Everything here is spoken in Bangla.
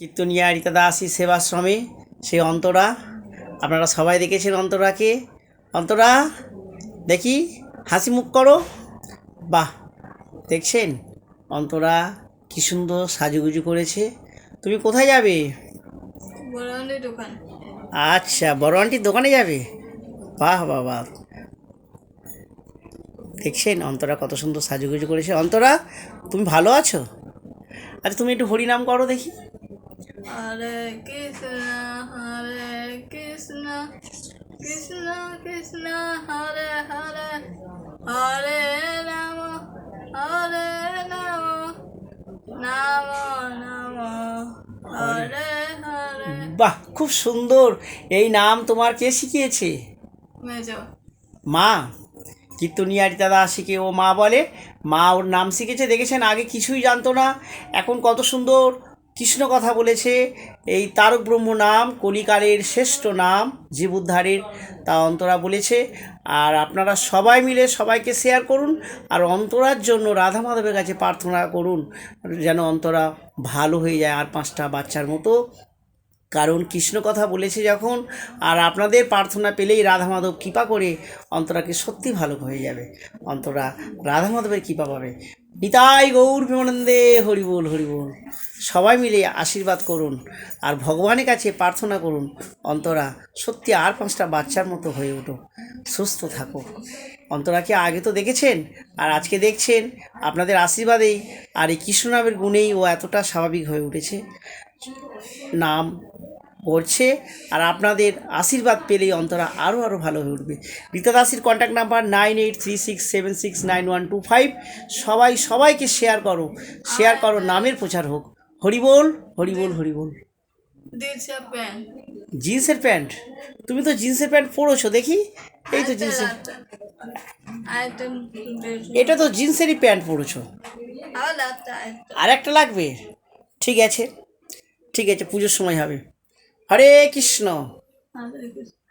কীর্তনিয়া রীতা দাসী সেবাশ্রমে সেই অন্তরা আপনারা সবাই দেখেছেন অন্তরাকে। অন্তরা দেখি হাসি মুখ করো। বাহ দেখছেন? অন্তরা কী সুন্দর সাজুগুজু করেছে। তুমি কোথায় যাবে? দোকান। আচ্ছা বড় আন্টির দোকানে যাবে? বাহ বাহ বাহ। দেখছেন অন্তরা কত সুন্দর সাজুগুজু করেছে। অন্তরা তুমি ভালো আছো? আচ্ছা তুমি একটু হরিনাম করো দেখি। হরে কৃষ্ণ হরে কৃষ্ণ কৃষ্ণ কৃষ্ণ হরে হরে হরে রাম হরে রাম নাম নাম হরে হরে বাহ খুব সুন্দর। এই নাম তোমার কে শিখিয়েছে? মা। কীর্তনিয়ারি দাদা শিখে ও মা বলে। মা ওর নাম শিখেছে দেখেছেন? আগে কিছুই জানতো না। এখন কত সুন্দর। কৃষ্ণ কথা বলেছে, এই তারক ব্রহ্ম নাম কলিকালের শ্রেষ্ঠ নাম জীব উদ্ধারের তা অন্তরা বলেছে। আর আপনারা সবাই মিলে সবাইকে শেয়ার করুন, আর অন্তরার জন্য রাধা মাধবের কাছে প্রার্থনা করুন, যেন অন্তরা ভালো হয়ে যায় আর পাঁচটা বাচ্চার মতো। কারণ কৃষ্ণ কথা বলেছে যখন, আর আপনাদের প্রার্থনা পেলেই রাধা মাধব কৃপা করে অন্তরাকে সত্যি ভালো হয়ে যাবে। অন্তরা রাধা মাধবের কৃপা পাবে। নিতাই গৌর বিমানন্দে হরিবোল হরিবোল সবাই মিলে আশীর্বাদ করুন আর ভগবানের কাছে প্রার্থনা করুন, অন্তরা, সত্যি আর পাঁচটা বাচ্চার মতো হয়ে উঠো সুস্থ থাকো। অন্তরাকে আগে তো দেখেছেন আর আজকে দেখছেন? আপনাদের আশীর্বাদেই আর এই কৃষ্ণনামের গুণেই ও এতটা স্বাভাবিক হয়ে উঠেছে। নাম করছে আর আপনাদের আশীর্বাদ পেলেই অন্তরা আরও আরও ভালো হয়ে উঠবে। Rita দাসির contact number nine eight three six seven six nine one two five সবাই সবাইকে শেয়ার করো শেয়ার করো নামের প্রচার হোক। হরিবোল হরিবোল হরিবোল প্যান্ট জিন্সের প্যান্ট তুমি তো জিন্সের প্যান্ট পরেছো দেখি। এই তো জিন্সের এটা তো জিন্সেরই প্যান্ট পরেছো আর একটা লাগবে। ঠিক আছে। ঠিক আছে পুজোর সময় হবে। হরে কৃষ্ণ।